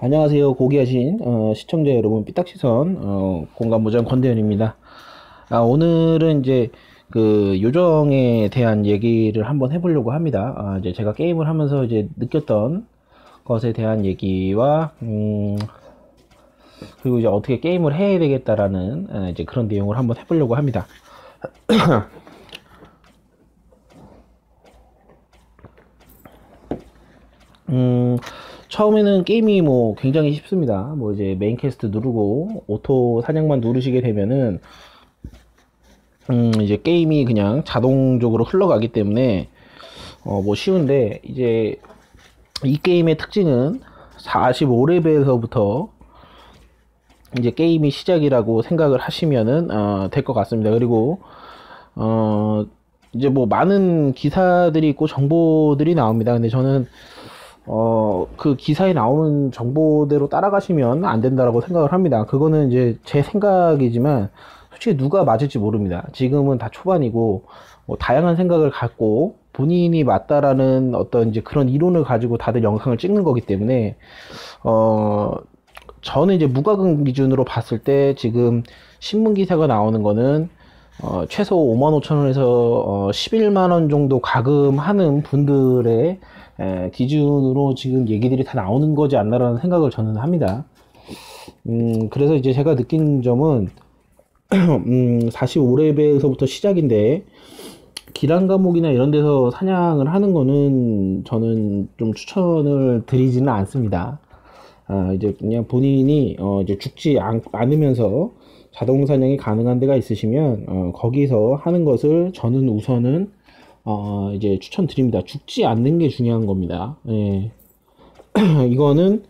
안녕하세요. 고귀하신 어, 시청자 여러분, 삐딱시선 어, 공간보장 권대현입니다. 아, 오늘은 이제 그 요정에 대한 얘기를 한번 해보려고 합니다. 아, 이제 제가 게임을 하면서 이제 느꼈던 것에 대한 얘기와 음, 그리고 이제 어떻게 게임을 해야 되겠다라는 아, 이제 그런 내용을 한번 해보려고 합니다. 음, 처음에는 게임이 뭐 굉장히 쉽습니다. 뭐 이제 메인 캐스트 누르고 오토 사냥만 누르시게 되면은 음, 이제 게임이 그냥 자동적으로 흘러가기 때문에 어, 뭐 쉬운데 이제 이 게임의 특징은 45레벨에서부터 이제 게임이 시작이라고 생각을 하시면은 어, 될 것 같습니다. 그리고 어, 이제 뭐 많은 기사들이 있고 정보들이 나옵니다. 근데 저는 어, 그 기사에 나오는 정보대로 따라가시면 안 된다라고 생각을 합니다. 그거는 이제 제 생각이지만 솔직히 누가 맞을지 모릅니다. 지금은 다 초반이고 뭐 다양한 생각을 갖고 본인이 맞다라는 어떤 이제 그런 이론을 가지고 다들 영상을 찍는 거기 때문에 어 저는 이제 무과금 기준으로 봤을 때 지금 신문 기사가 나오는 거는 어, 최소 5만 5천 원에서 어, 11만 원 정도 가금하는 분들의 에, 기준으로 지금 얘기들이 다 나오는 거지 않나라는 생각을 저는 합니다. 음, 그래서 이제 제가 느낀 점은 음, 45레벨에서부터 시작인데 기란 과목이나 이런 데서 사냥을 하는 거는 저는 좀 추천을 드리지는 않습니다. 아, 이제 그냥 본인이 어, 이제 죽지 않, 않으면서 자동 사냥이 가능한 데가 있으시면 어, 거기서 하는 것을 저는 우선은 어, 이제 추천드립니다. 죽지 않는 게 중요한 겁니다. 예. 이거는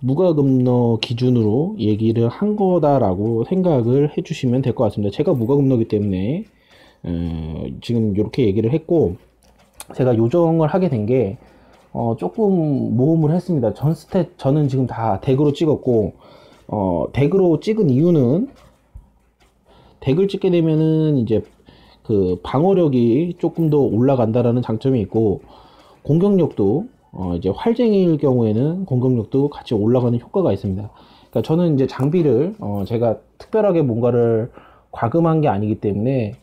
무과금너 기준으로 얘기를 한 거다라고 생각을 해주시면 될 것 같습니다. 제가 무과금너기 때문에 어, 지금 이렇게 얘기를 했고 제가 요정을 하게 된게 어, 조금 모험을 했습니다. 전 스탯 저는 지금 다 덱으로 찍었고 어, 덱으로 찍은 이유는 덱을 찍게 되면은 이제 그 방어력이 조금 더 올라간다라는 장점이 있고 공격력도 어 이제 활쟁이일 경우에는 공격력도 같이 올라가는 효과가 있습니다. 그러니까 저는 이제 장비를 어 제가 특별하게 뭔가를 과금한 게 아니기 때문에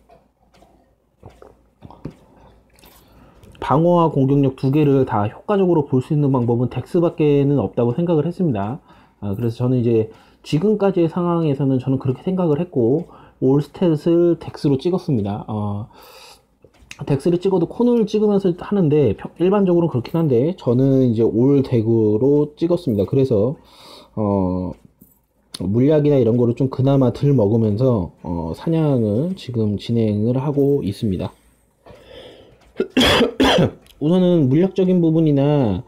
방어와 공격력 두 개를 다 효과적으로 볼 수 있는 방법은 덱스밖에는 없다고 생각을 했습니다. 아, 그래서 저는 이제 지금까지의 상황에서는 저는 그렇게 생각을 했고 올 스탯을 덱스로 찍었습니다. 어, 덱스를 찍어도 코너를 찍으면서 하는데 일반적으로 그렇긴 한데 저는 이제 올 덱으로 찍었습니다. 그래서 어, 물약이나 이런 거를 좀 그나마 덜 먹으면서 어, 사냥을 지금 진행을 하고 있습니다. 우선은 물약적인 부분이나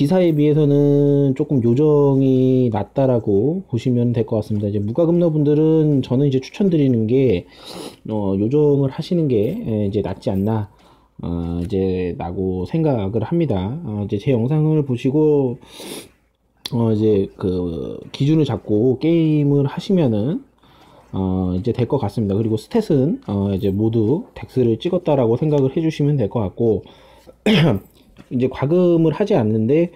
기사에 비해서는 조금 요정이 낫다라고 보시면 될 것 같습니다. 이제 무과금러 분들은 저는 이제 추천드리는 게 어, 요정을 하시는 게 예, 이제 낫지 않나 어, 이제 나고 생각을 합니다. 어, 이제 제 영상을 보시고 어, 이제 그 기준을 잡고 게임을 하시면은 어, 이제 될 것 같습니다. 그리고 스탯은 어, 이제 모두 덱스를 찍었다라고 생각을 해주시면 될 것 같고 이제 과금을 하지 않는데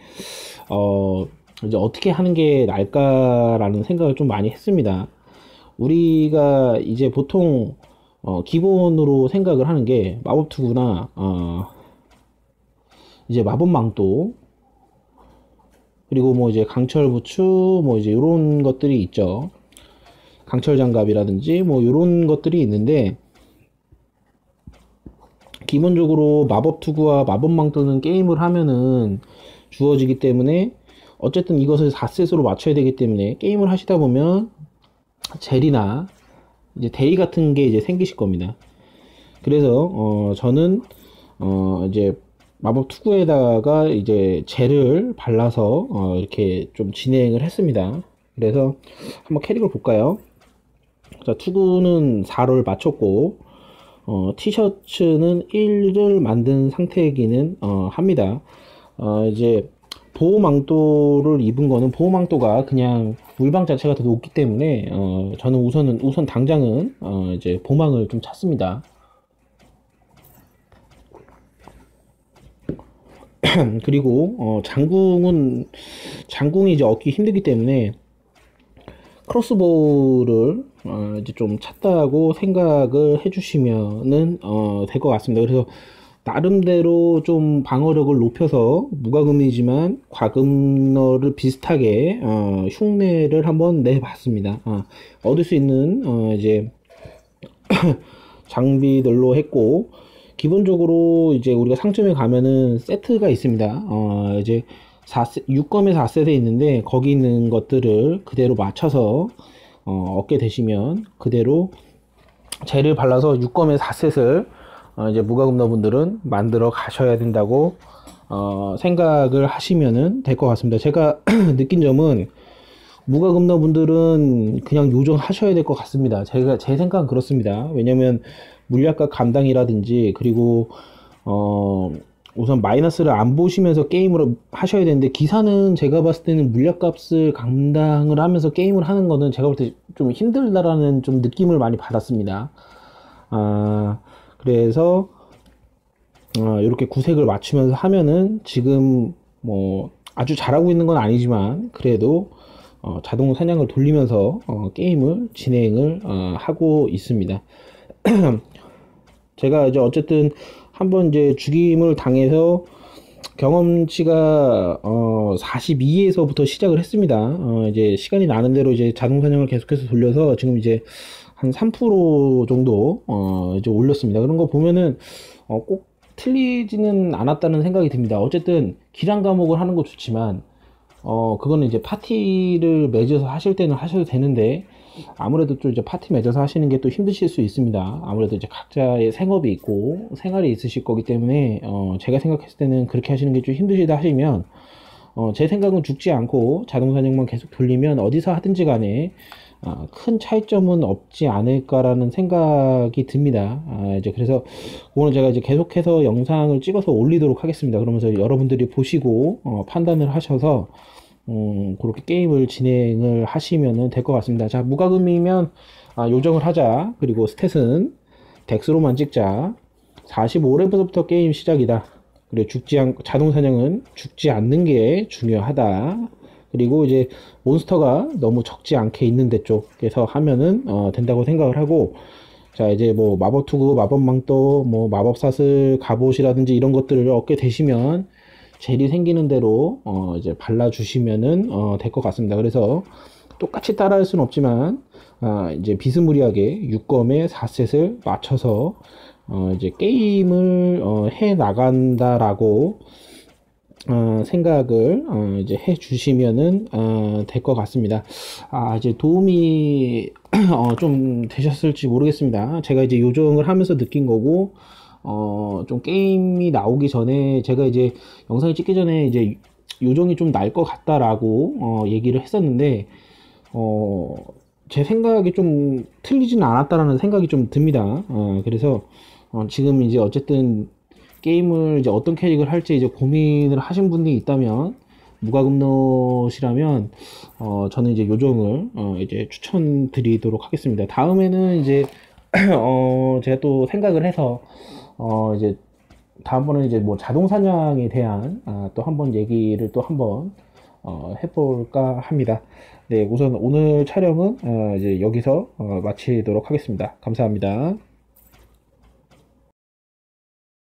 어 이제 어떻게 하는 게 나을까라는 생각을 좀 많이 했습니다. 우리가 이제 보통 어 기본으로 생각을 하는 게 마법 투구나 어 이제 마법 망토 그리고 뭐 이제 강철 부추 뭐 이제 이런 것들이 있죠. 강철 장갑이라든지 뭐 이런 것들이 있는데 기본적으로 마법 투구와 마법망 뜨는 게임을 하면은 주어지기 때문에 어쨌든 이것을 4셋으로 맞춰야 되기 때문에 게임을 하시다 보면 젤이나 이제 데이 같은 게 이제 생기실 겁니다. 그래서 어 저는 어 이제 마법 투구에다가 이제 젤을 발라서 어 이렇게 좀 진행을 했습니다. 그래서 한번 캐릭을 볼까요? 자, 투구는 4를 맞췄고 어, 티셔츠는 1을 만든 상태이기는 어, 합니다. 어, 이제 보호망토를 입은 거는 보호망토가 그냥 물방 자체가 더 높기 때문에 어, 저는 우선은 우선 당장은 어, 이제 보망을 좀 찾습니다. 그리고 어, 장궁은 장궁이 이제 얻기 힘들기 때문에 크로스보우를 어, 이제 좀 찾다고 생각을 해주시면은 어, 될 것 같습니다. 그래서 나름대로 좀 방어력을 높여서 무과금이지만 과금너를 비슷하게 어, 흉내를 한번 내봤습니다. 어, 얻을 수 있는 어, 이제 장비들로 했고 기본적으로 이제 우리가 상점에 가면은 세트가 있습니다. 어, 이제 4세, 6검에 4셋에 있는데 거기 있는 것들을 그대로 맞춰서 어, 얻게 되시면 그대로 젤을 발라서 6검에 4셋을 어, 이제 무과금너분들은 만들어 가셔야 된다고 어, 생각을 하시면은 될 것 같습니다. 제가 느낀 점은 무과금너분들은 그냥 요정하셔야 될 것 같습니다. 제가 제 생각은 그렇습니다. 왜냐면 물약값 감당이라든지 그리고 어 우선 마이너스를 안 보시면서 게임을 하셔야 되는데 기사는 제가 봤을 때는 물약값을 감당을 하면서 게임을 하는 거는 제가 볼 때 좀 힘들다라는 좀 느낌을 많이 받았습니다. 아 그래서 어, 이렇게 구색을 맞추면서 하면은 지금 뭐 아주 잘하고 있는 건 아니지만 그래도 어, 자동 사냥을 돌리면서 어, 게임을 진행을 어, 하고 있습니다. 제가 이제 어쨌든 한번 이제 죽임을 당해서 경험치가 어 42에서부터 시작을 했습니다. 어 이제 시간이 나는 대로 이제 자동 사냥을 계속해서 돌려서 지금 이제 한 3% 정도 어 이제 올렸습니다. 그런 거 보면은 어 꼭 틀리지는 않았다는 생각이 듭니다. 어쨌든 기량 과목을 하는 거 좋지만 어 그거는 이제 파티를 맺어서 하실 때는 하셔도 되는데 아무래도 좀 이제 파티 맺어서 하시는 게 또 힘드실 수 있습니다. 아무래도 이제 각자의 생업이 있고 생활이 있으실 거기 때문에 어 제가 생각했을 때는 그렇게 하시는 게 좀 힘드시다 하시면 어 제 생각은 죽지 않고 자동 사냥만 계속 돌리면 어디서 하든지 간에 아, 큰 차이점은 없지 않을까라는 생각이 듭니다. 아, 이제 그래서 오늘 제가 이제 계속해서 영상을 찍어서 올리도록 하겠습니다. 그러면서 여러분들이 보시고 어, 판단을 하셔서 음, 그렇게 게임을 진행을 하시면 될 것 같습니다. 자, 무과금이면 아, 요정을 하자. 그리고 스탯은 덱스로만 찍자. 45렙부터 게임 시작이다. 그리고 죽지 않, 자동 사냥은 죽지 않는 게 중요하다. 그리고 이제 몬스터가 너무 적지 않게 있는 데 쪽에서 하면은 어, 된다고 생각을 하고 자 이제 뭐 마법 투구, 마법 망토, 뭐 마법 사슬, 갑옷이라든지 이런 것들을 얻게 되시면 젤이 생기는 대로 어 이제 발라주시면은 어 될 것 같습니다. 그래서 똑같이 따라할 수는 없지만 아 이제 비스무리하게 6검에 4셋을 맞춰서 어 이제 게임을 어 해 나간다라고 어, 생각을 어, 이제 해 주시면은 어, 될 것 같습니다. 아 이제 도움이 어, 좀 되셨을지 모르겠습니다. 제가 이제 요정을 하면서 느낀 거고 어, 좀 게임이 나오기 전에 제가 이제 영상을 찍기 전에 이제 요정이 좀 날 것 같다라고 어, 얘기를 했었는데 어, 제 생각이 좀 틀리지는 않았다라는 생각이 좀 듭니다. 어, 그래서 어, 지금 이제 어쨌든 게임을 이제 어떤 캐릭을 할지 이제 고민을 하신 분들이 있다면 무과금넛이라면 어, 저는 이제 요정을 어, 이제 추천드리도록 하겠습니다. 다음에는 이제 어, 제가 또 생각을 해서 어 이제 다음번에 이제 뭐 자동 사냥에 대한 아, 또 한번 얘기를 또 한번 어, 해볼까 합니다. 네, 우선 오늘 촬영은 어, 이제 여기서 어, 마치도록 하겠습니다. 감사합니다.